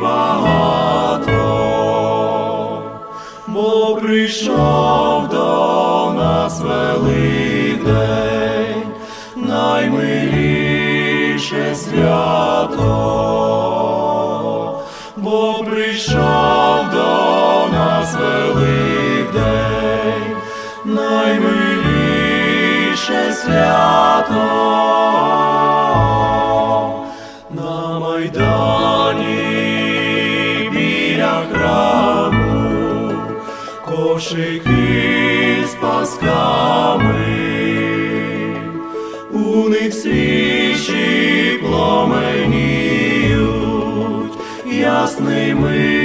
багато, бо прийшов до нас Великдень, наймиліше свято, бо прийшов до нас Великдень, наймиліше свято. Майдані біля храму кошики з пасками, у них свічі пломеніють ясними